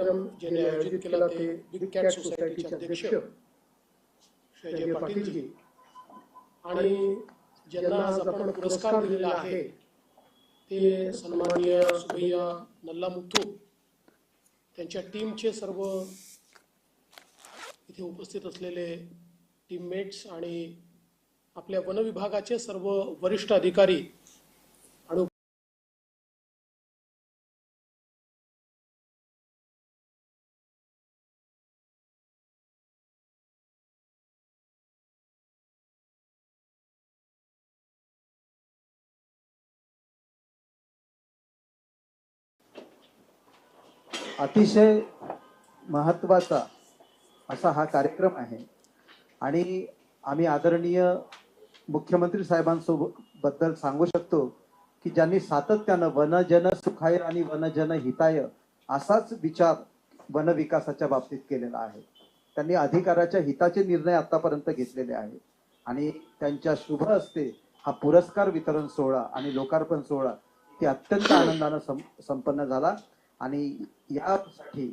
कार्यक्रम ज्यांनी आयोजित केला ते बिग कॅट सोसायटीचे अध्यक्ष श्री अजय पाटीलजी आणि ज्यांना आज आपण पुरस्कार दिलेला आहे ते सन्माननीय सुभैया नल्ला मुथू त्यांच्या टीमचे सर्व इथे उपस्थित असलेले टीममेट्स आणि आपल्या वन विभागाचे सर्व वरिष्ठ अधिकारी अतिशय महत्त्वाचा असा हा कार्यक्रम आहे. आणि आम्ही आदरणीय मुख्यमंत्री साहेबांसोबत बद्दल सांगू शकतो की ज्यांनी सातत्यानं वनजन सुखाय आणि वनजन हिताय असाच विचार वनविकासाच्या बाबतीत केलेला आहे. त्यांनी अधिकाराच्या हिताचे निर्णय आतापर्यंत घेतलेले आहेत. आणि त्यांच्या शुभ असते हा पुरस्कार वितरण सोहळा आणि लोकार्पण सोहळा ते अत्यंत आनंदानं सं- संपन्न झाला. आणि यासाठी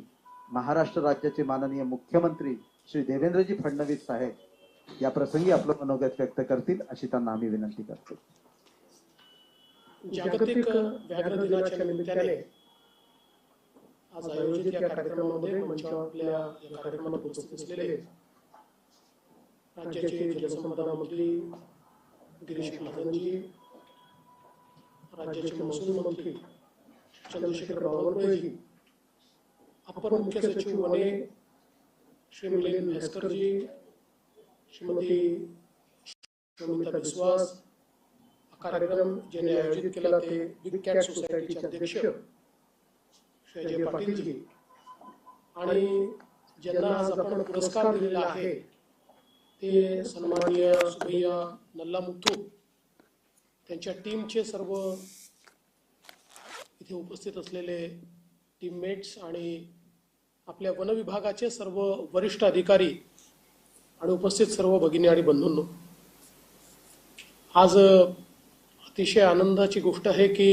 महाराष्ट्र राज्याचे माननीय मुख्यमंत्री श्री देवेंद्रजी फडणवीस साहेब या प्रसंगी आपलं मनोगत व्यक्त करतील अशी त्यांना आम्ही विनंती करतो. जागतिक व्याघ्र दिनाच्या निमित्ताने आज आयोजित या कार्यक्रमामध्ये मंचावर आपल्या या कार्यक्रमात उपस्थित असलेले राज्याचे जलसंपदा मंत्री गिरीश महाजनजी राज्याचे महसूल मंत्री चंद्रशेखर बावनकुळेजी अपर मुख्य सचिव वने श्री मिलिंद म्हैसकरजी श्रीमती शमिता विश्वास कार्यक्रम ज्यांनी आयोजित केला ते बिग कॅट सोसायटीचे अध्यक्ष श्री अजय पाटीलजी. आणि ज्यांना आज आपण पुरस्कार दिलेला आहे ते सन्माननीय सुभैया नल्ला मुथू त्यांच्या टीमचे सर्व इथे उपस्थित असलेले टीममेट्स आणि आपल्या वन विभागाचे सर्व वरिष्ठ अधिकारी आणि उपस्थित सर्व भगिनी आणि बंधूंनो आज अतिशय आनंदाची गोष्ट आहे की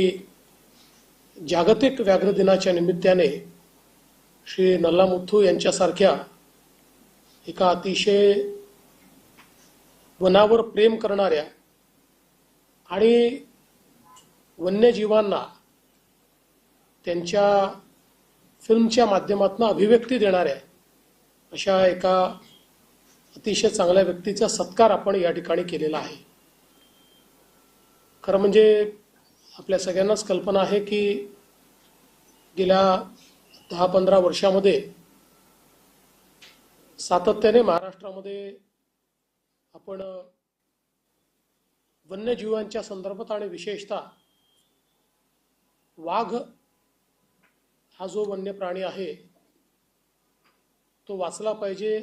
जागतिक व्याघ्र दिनाच्या निमित्ताने श्री नल्ला मुथ्थू यांच्यासारख्या एका अतिशय वनावर प्रेम करणाऱ्या आणि वन्यजीवांना त्यांच्या फिल्मच्या माध्यमातून अभिव्यक्ती देणाऱ्या अशा एका अतिशय चांगल्या व्यक्तीचा सत्कार आपण या ठिकाणी केलेला आहे. खरं म्हणजे आपल्या सगळ्यांनाच कल्पना आहे की गेल्या दहा पंधरा वर्षामध्ये सातत्याने महाराष्ट्रामध्ये आपण वन्यजीवांच्या संदर्भात आणि विशेषतः वाघ हा जो वन्य प्राणी आहे तो वाचला पाहिजे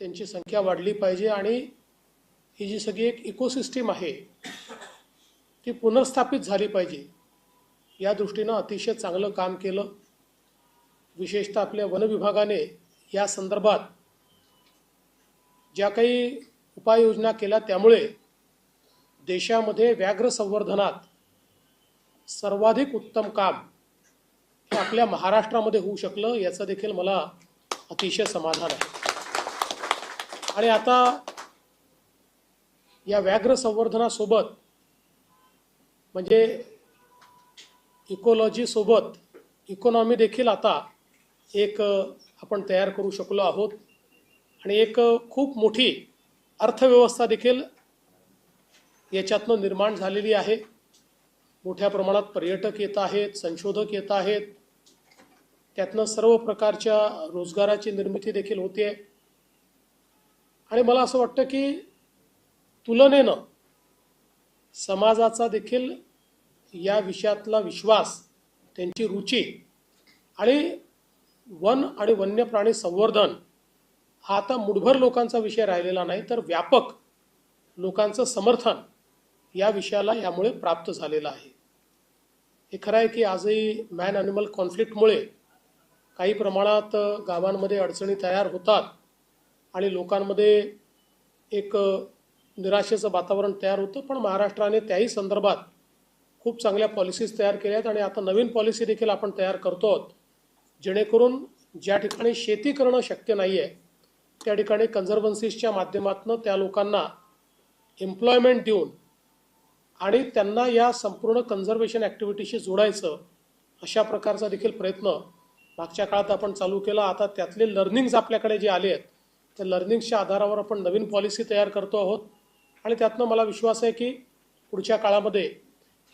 त्यांची संख्या वाढली पाहिजे आणि ही जी सगळी एक इकोसिस्टीम आहे ती पुनर्स्थापित झाली पाहिजे. या दृष्टीनं अतिशय चांगलं काम केलं. विशेषतः आपल्या वनविभागाने या संदर्भात ज्या काही उपाययोजना केल्या त्यामुळे देशामध्ये व्याघ्र संवर्धनात सर्वाधिक उत्तम काम हे आपल्या महाराष्ट्रामध्ये होऊ शकलं याचं देखील मला अतिशय समाधान आहे. आणि आता या व्याघ्र संवर्धनासोबत म्हणजे इकोलॉजी सोबत इकॉनॉमी देखील आता एक आपण तयार करू शकलो आहोत. आणि एक खूप मोठी अर्थव्यवस्था देखील याच्यातनं निर्माण झालेली आहे. मोठ्या प्रमाणात पर्यटक येत आहेत संशोधक येत आहेत. त्यातनं सर्व प्रकारच्या रोजगाराची निर्मिती देखील होते आणि मला असं वाटतं की तुलनेनं समाजाचा देखील या विषयातला विश्वास त्यांची रुची आणि वन आणि वन्य प्राणी संवर्धन हा आता मुठभर लोकांचा विषय राहिलेला नाही तर व्यापक लोकांचं समर्थन या विषयाला यामुळे प्राप्त झालेलं आहे. हे खरं आहे की आजही मॅन ॲनिमल कॉन्फ्लिक्टमुळे काही प्रमाणात गावांमध्ये अडचणी तयार होतात आणि लोकांमध्ये एक निराशेचं वातावरण तयार होतं. पण महाराष्ट्राने त्याही संदर्भात खूप चांगल्या पॉलिसीज तयार केल्या आहेत आणि आता नवीन पॉलिसी देखील आपण तयार करतो आहोत जेणेकरून ज्या ठिकाणी शेती करणं शक्य नाही आहे त्या ठिकाणी कन्झर्वन्सीजच्या माध्यमातून त्या लोकांना एम्प्लॉयमेंट देऊन आणि त्यांना या संपूर्ण कन्झर्वेशन ॲक्टिव्हिटीशी जोडायचं अशा प्रकारचा देखील प्रयत्न मागच्या काळात आपण चालू केला. आता त्यातले लर्निंग्स आपल्याकडे जे आले आहेत त्या लर्निंग्सच्या आधारावर आपण नवीन पॉलिसी तयार करतो आहोत. आणि त्यातनं मला विश्वास आहे की पुढच्या काळामध्ये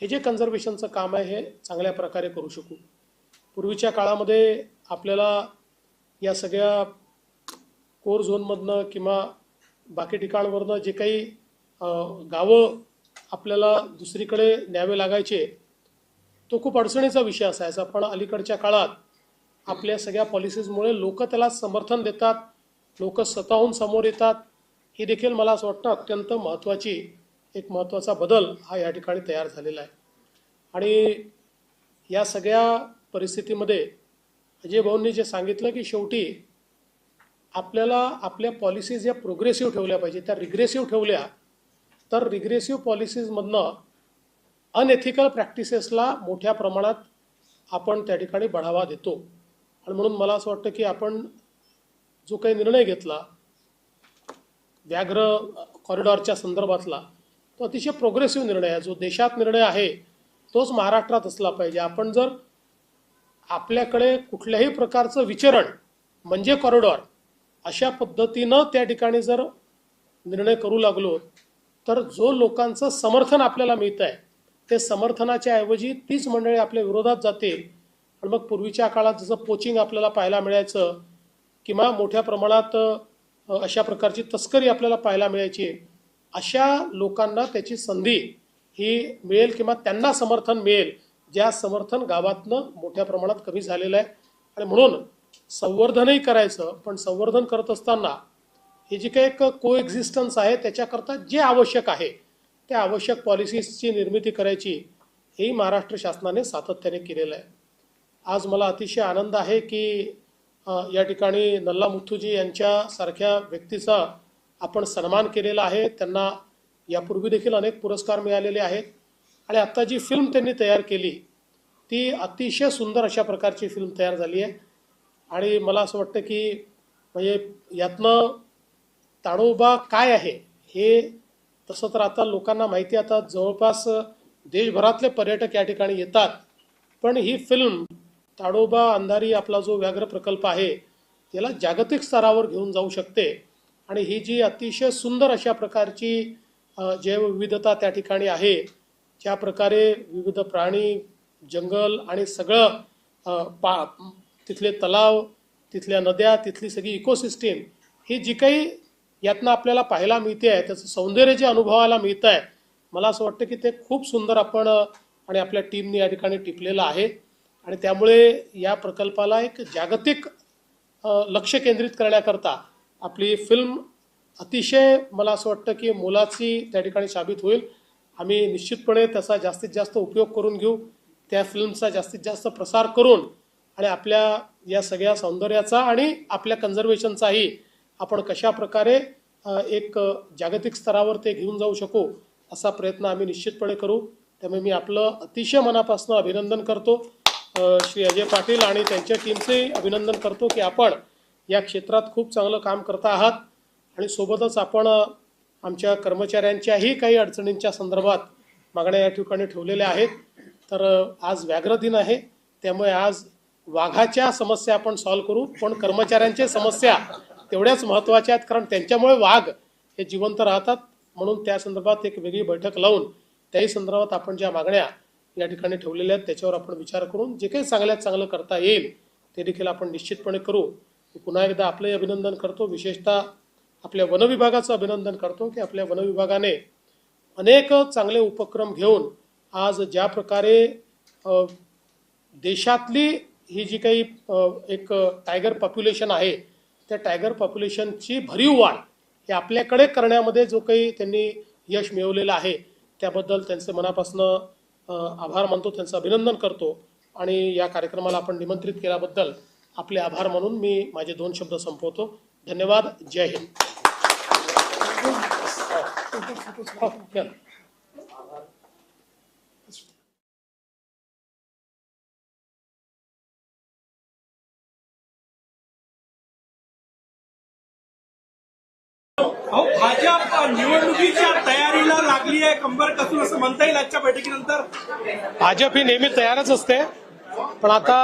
हे जे कन्झर्वेशनचं काम आहे हे चांगल्या प्रकारे करू शकू. पूर्वीच्या काळामध्ये आपल्याला या सगळ्या कोर झोनमधनं किंवा बाकी ठिकाणवरनं जे काही गावं आपल्याला दुसरीकडे न्यावे लागायचे तो खूप अडचणीचा विषय असायचा. पण अलीकडच्या काळात आपल्या सगळ्या पॉलिसीजमुळे लोक त्याला समर्थन देतात लोक स्वतःहून समोर येतात. ही देखील मला असं वाटतं अत्यंत महत्त्वाची एक महत्त्वाचा बदल हा या ठिकाणी तयार झालेला आहे. आणि या सगळ्या परिस्थितीमध्ये अजय भाऊंनी जे सांगितलं की शेवटी आपल्याला आपल्या पॉलिसीज या प्रोग्रेसिव्ह ठेवल्या पाहिजे. त्या रिग्रेसिव्ह ठेवल्या तर रिग्रेसिव्ह पॉलिसीजमधनं अनएथिकल प्रॅक्टिसेसला मोठ्या प्रमाणात आपण त्या ठिकाणी बढावा देतो. आणि म्हणून मला असं वाटतं की आपण जो काही निर्णय घेतला व्याघ्र कॉरिडॉरच्या संदर्भातला तो अतिशय प्रोग्रेसिव्ह निर्णय आहे. जो देशात निर्णय आहे तोच महाराष्ट्रात असला पाहिजे. आपण जर आपल्याकडे कुठल्याही प्रकारचं विचरण म्हणजे कॉरिडॉर अशा पद्धतीनं त्या ठिकाणी जर निर्णय करू लागलो तर जो लोकांचं समर्थन आपल्याला मिळतं आहे ते समर्थनाच्या ऐवजी तीच मंडळी आपल्या विरोधात जातील आणि मग पूर्वीच्या काळात जसं पोचिंग आपल्याला पाहायला मिळायचं किंवा मोठ्या प्रमाणात अशा प्रकारची तस्करी आपल्याला पाहायला मिळायची अशा लोकांना त्याची संधी ही मिळेल किंवा त्यांना समर्थन मिळेल ज्या समर्थन गावातनं मोठ्या प्रमाणात कमी झालेलं आहे. आणि म्हणून संवर्धनही करायचं पण संवर्धन करत असताना हे जी काही एक को एक्झिस्टन्स आहे त्याच्याकरता जे आवश्यक आहे त्या आवश्यक पॉलिसीजची निर्मिती करायची हे महाराष्ट्र शासनाने सातत्याने केलेलं आहे. आज मला अतिशय आनंद आहे की या ठिकाणी नल्ला मुथ्थूजी यांच्यासारख्या व्यक्तीचा आपण सन्मान केलेला आहे. त्यांना यापूर्वी देखील अनेक पुरस्कार मिळालेले आहेत. आणि आत्ता जी फिल्म त्यांनी तयार केली ती अतिशय सुंदर अशा प्रकारची फिल्म तयार झाली आहे. आणि मला असं वाटतं की म्हणजे यातनं ताडोबा काय आहे हे तसं तर आता लोकांना माहिती आता जवळपास देशभरातले पर्यटक या ठिकाणी येतात. पण ही फिल्म ताडोबा अंधारी आपला जो व्याघ्र प्रकल्प आहे त्याला जागतिक स्तरावर घेऊन जाऊ शकते. आणि ही जी अतिशय सुंदर अशा प्रकारची जैवविविधता त्या ठिकाणी आहे ज्या प्रकारे विविध प्राणी जंगल आणि सगळं पा तिथले तलाव तिथल्या नद्या तिथली सगळी इकोसिस्टीम ही जी काही यातनं आपल्याला पाहायला मिळते आहे त्याचं सौंदर्य जे अनुभवायला मिळतं आहे मला असं वाटतं की ते खूप सुंदर आपण आणि आपल्या टीमने या ठिकाणी टिपलेलं आहे. आणि त्यामुळे या प्रकल्पाला एक जागतिक लक्ष केंद्रित करण्याकरता आपली फिल्म अतिशय मला असं वाटतं की मोलाची त्या ठिकाणी साबित होईल. आम्ही निश्चितपणे त्याचा जास्तीत जास्त उपयोग करून घेऊ त्या फिल्मचा जास्तीत जास्त प्रसार करून आणि आपल्या या सगळ्या सौंदर्याचा आणि आपल्या कन्झर्वेशनचाही आपण कशा प्रकारे एक जागतिक स्तरावर ते घेऊन जाऊ शकू असा प्रयत्न आम्ही निश्चितपणे करू. त्यामुळे मी आपलं अतिशय मनापासून अभिनंदन करतो. श्री अजय पाटील आणि त्यांच्या टीमचे अभिनंदन करतो की आपण या क्षेत्रात खूप चांगलं काम करता आहात. आणि सोबतच आपण आमच्या कर्मचाऱ्यांच्याही काही अडचणींच्या संदर्भात मागण्या या ठिकाणी ठेवलेल्या आहेत. तर आज व्याघ्र दिन आहे. त्यामुळे आज वाघाच्या समस्या आपण सॉल्व्ह करू. पण कर्मचाऱ्यांच्या समस्या तेवढ्याच महत्त्वाच्या आहेत. कारण त्यांच्यामुळे वाघ हे जिवंत राहतात. म्हणून त्या संदर्भात एक वेगळी बैठक लावून त्याही संदर्भात आपण ज्या मागण्या या ठिकाणी ठेवलेल्या आहेत. त्याच्यावर आपण विचार करून जे काही चांगल्यात चांगलं करता येईल ते देखील आपण निश्चितपणे करू. पुन्हा एकदा आपलंही अभिनंदन करतो. विशेषतः आपल्या वनविभागाचं अभिनंदन करतो की आपल्या वनविभागाने अनेक चांगले उपक्रम घेऊन आज ज्या प्रकारे देशातली ही जी काही एक टायगर पॉप्युलेशन आहे त्या टायगर पॉप्युलेशनची भरीव वाढ हे आपल्याकडे करण्यामध्ये जो काही त्यांनी यश मिळवलेलं आहे त्याबद्दल त्यांचे मनापासून आभार मानतो त्यांचं अभिनंदन करतो. आणि या कार्यक्रमाला आपण निमंत्रित केल्याबद्दल आपले आभार मानून मी माझे दोन शब्द संपवतो. धन्यवाद. जय हिंद. अहो भाजप निवडणुकीच्या तयारीला लागली आहे. कंबर कसून असं म्हणता येईल आजच्या बैठकीनंतर? भाजप ही नेहमी तयारच असते. पण आता